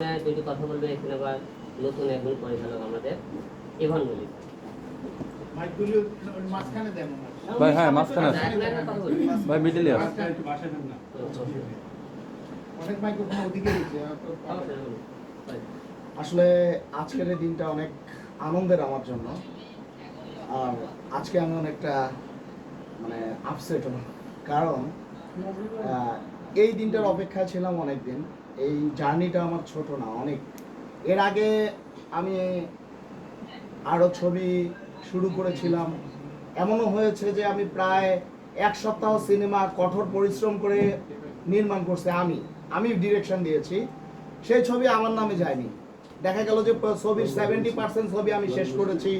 হ্যাঁ, কথা বলবে এখানে আবার নতুন একজন পরিচালক আমাদের ইভান মল্লিক মাইকগুলো মাঝখানে দেন ওনার। ভাই, হ্যাঁ, মাঝখানে। ভাই মিডিলে। ভাই। আসলে আজকের এই দিনটা অনেক আনন্দের আমার জন্য আর আজকে আমি অনেকটা মানে আপসেট কারণ আহ, এই দিনটার অপেক্ষায় ছিলাম অনেক দিন এই জার্নিটা আমার ছোট না অনেক। এর আগে আমি আরও ছবি শুরু করেছিলাম। এমনও হয়েছে যে আমি প্রায় এক সপ্তাহ সিনেমা কঠোর পরিশ্রম করে নির্মাণ করছে আমি। আমি ডিরেকশন দিয়েছি। সেই ছবি আমার নামে যায়নি। দেখা গেল যে ছবির সেভেন্টি পার্সেন্ট ছবি আমি শেষ করেছি।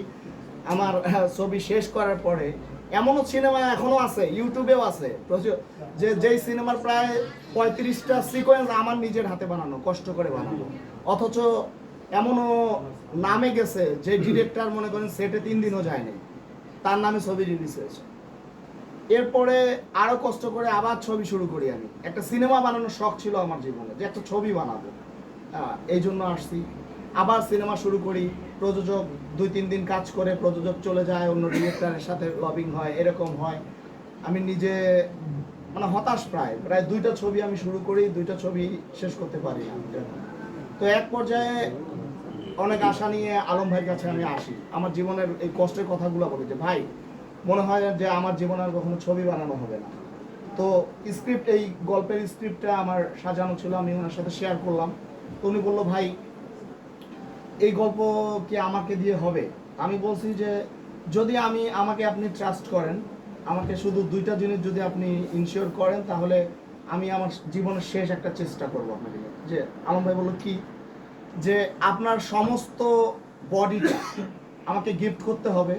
আমার ছবি শেষ করার পরে এমনও সিনেমা এখনও আছে, ইউটিউবেও আছে। যে, যেই সিনেমার প্রায় পঁয়ত্রিশটা সিকোয়েন্স আমার নিজের হাতে বানানো, কষ্ট করে বানানো। অথচ এমনও নামে গেছে যে ডিরেক্টর মনে করেন সেটে তিন দিনও যায়নি। তার নামে ছবি রিলিজ হয়েছে। এরপরে আরও কষ্ট করে আবার ছবি শুরু করি আমি। একটা সিনেমা বানানোর শখ ছিল আমার জীবনে, যে একটা ছবি বানাবো। এই জন্য আসছি। আবার সিনেমা শুরু করি, প্রযোজক দুই, তিন দিন কাজ করে, প্রযোজক চলে যায়, অন্য ডিরেক্টরের সাথে লবিং হয়, এরকম হয়। আমি নিজে মানে হতাশ প্রায় প্রায় দুইটা ছবি আমি শুরু করি, দুইটা ছবি শেষ করতে পারি তো এক পর্যায়ে অনেক আশা নিয়ে আলম ভাইয়ের কাছে আমি আসি। আমার জীবনের এই কষ্টের কথাগুলো বলি যে, ভাই, মনে হয় যে আমার জীবনে আর কখনো ছবি বানানো হবে না। তো স্ক্রিপ্ট এই গল্পের স্ক্রিপ্টটা আমার সাজানো ছিল, আমি ওনার সাথে শেয়ার করলাম। তো উনি বলল, ভাই এই গল্প কি আমাকে দিয়ে হবে? আমি বলছি যে, যদি আমি, আমাকে আপনি ট্রাস্ট করেন, আমাকে শুধু দুইটা জিনিস যদি আপনি ইনশিওর করেন, তাহলে আমি আমার জীবনের শেষ একটা চেষ্টা করব আপনাকে। যে, আলম ভাই বলল কি? যে, আপনার সমস্ত বডিটা আমাকে গিফট করতে হবে।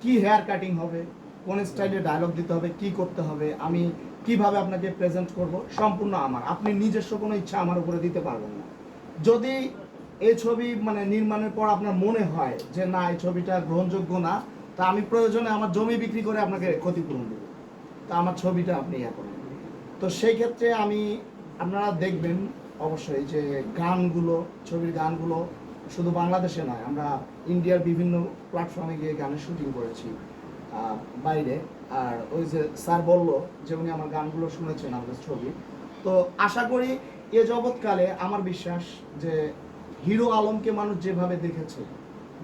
কি হেয়ার কাটিং হবে? কোন স্টাইলে ডায়লগ দিতে হবে? কি করতে হবে? আমি কীভাবে আপনাকে প্রেজেন্ট করব? সম্পূর্ণ আমার। আপনি নিজস্ব কোনো ইচ্ছা আমার উপরে দিতে পারবেন না। যদি এই ছবি মানে নির্মাণের পর আপনার মনে হয় যে না, এই ছবিটা গ্রহণযোগ্য না, তা আমি প্রয়োজনে আমার জমি বিক্রি করে আপনাকে ক্ষতিপূরণ দেবো। তা আমার ছবিটা আপনি ইয়ে করেন। তো সেই ক্ষেত্রে আমি, আপনারা দেখবেন অবশ্যই যে গানগুলো, ছবির গানগুলো শুধু বাংলাদেশে নয়, আমরা ইন্ডিয়ার বিভিন্ন প্ল্যাটফর্মে গিয়ে গানের শুটিং করেছি বাইরে। আর ওই যে স্যার বলল যে উনি আমার গানগুলো শুনেছেন আমাদের ছবি। তো আশা করি এ জগৎকালে আমার বিশ্বাস যে হিরো আলমকে মানুষ যেভাবে দেখেছে,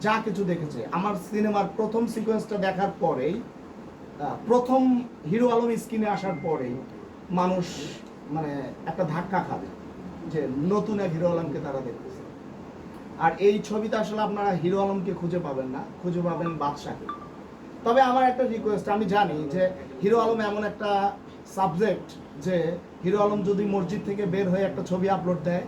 যা কিছু দেখেছে, আমার সিনেমার প্রথম সিকোয়েন্সটা দেখার পরেই প্রথম হিরো আলম স্ক্রিনে আসার পরেই মানুষ মানে একটা ধাক্কা খাবে যে নতুন এক হিরো আলমকে তারা দেখতেছে। আর এই ছবিতে আসলে আপনারা হিরো আলমকে খুঁজে পাবেন না, খুঁজে পাবেন বাদশাকে। তবে আমার একটা রিকোয়েস্ট আমি জানি যে হিরো আলম এমন একটা সাবজেক্ট যে হিরো আলম যদি মসজিদ থেকে বের হয়ে একটা ছবি আপলোড দেয়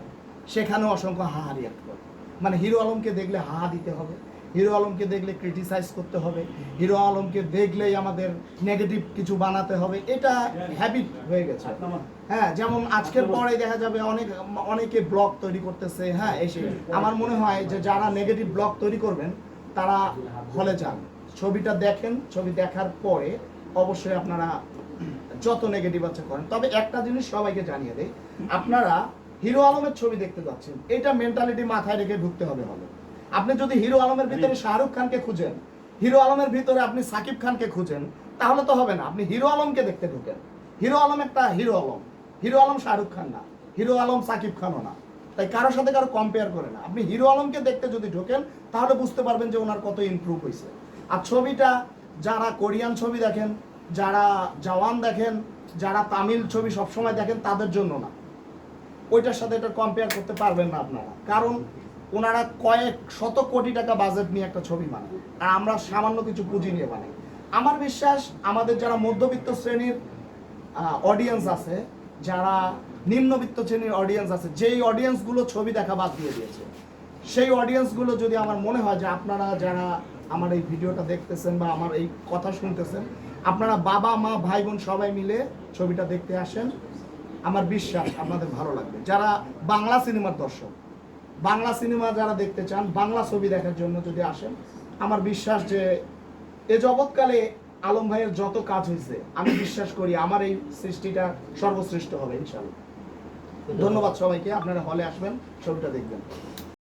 সেখানেও অসংখ্য হাহা রিয়াক্ট করে। মানে হিরো আলমকে দেখলে হাহা দিতে হবে, হিরো আলমকে দেখলে ক্রিটিসাইজ করতে হবে, হিরো আলমকে দেখলেই আমাদের নেগেটিভ কিছু বানাতে হবে, এটা হ্যাবিট হয়ে গেছে। হ্যাঁ যেমন আজকের পরে দেখা যাবে অনেক, অনেকে ব্লগ তৈরি করতেছে হ্যাঁ এসে আমার মনে হয় যে যারা নেগেটিভ ব্লগ তৈরি করবেন, তারা হলে যান। ছবিটা দেখেন, ছবি দেখার পরে অবশ্যই আপনারা যত নেগেটিভ আছে করেন। তবে একটা জিনিস সবাইকে জানিয়ে দেয় আপনারা হিরো আলমের ছবি দেখতে যাচ্ছেন। এটা মেন্টালিটি মাথায় রেখে ঢুকতে হবে হবে আপনি যদি হিরো আলমের ভিতরে শাহরুখ খানকে খুঁজেন হিরো আলমের ভিতরে আপনি সাকিব খানকে খুঁজেন তাহলে তো হবে না। আপনি হিরো আলমকে দেখতে ঢুকেন। হিরো আলম একটা হিরো আলম। হিরো আলম শাহরুখ খান না। হিরো আলম সাকিব খানও না। তাই কারোর সাথে কারও কম্পেয়ার করে না। আপনি হিরো আলমকে দেখতে যদি ঢোকেন তাহলে বুঝতে পারবেন যে ওনার কত ইমপ্রুভ হয়েছে আর ছবিটা যারা কোরিয়ান ছবি দেখেন যারা জওয়ান দেখেন যারা তামিল ছবি সবসময় দেখেন তাদের জন্য না। ওইটার সাথে এটা কম্পেয়ার করতে পারবেন না আপনারা। কারণ ওনারা কয়েক শত কোটি টাকা বাজেট নিয়ে একটা ছবি বানায়। আর আমরা সামান্য কিছু পুঁজি নিয়ে বানাই। আমার বিশ্বাস, আমাদের যারা মধ্যবিত্ত শ্রেণির অডিয়েন্স আছে, যারা নিম্নবিত্ত শ্রেণির অডিয়েন্স আছে, যেই অডিয়েন্সগুলো ছবি দেখা বাদ দিয়ে দিয়েছে, সেই অডিয়েন্সগুলো যদি আমার মনে হয় যে আপনারা যারা আমার এই ভিডিওটা দেখতেছেন বা আমার এই কথা শুনতেছেন, আপনারা বাবা, মা, ভাই, বোন সবাই মিলে ছবিটা দেখতে আসেন। আমার বিশ্বাস আপনাদের ভালো লাগবে। যারা বাংলা সিনেমার দর্শক, বাংলা সিনেমা যারা দেখতে চান, বাংলা ছবি দেখার জন্য যদি আসেন, আমার বিশ্বাস যে এ জগৎকালে আলম ভাইয়ের যত কাজ হয়েছে, আমি বিশ্বাস করি আমার এই সৃষ্টিটা সর্বশ্রেষ্ঠ হবে ইনশাল্লাহ ধন্যবাদ সবাইকে, আপনারা হলে আসবেন, ছবিটা দেখবেন।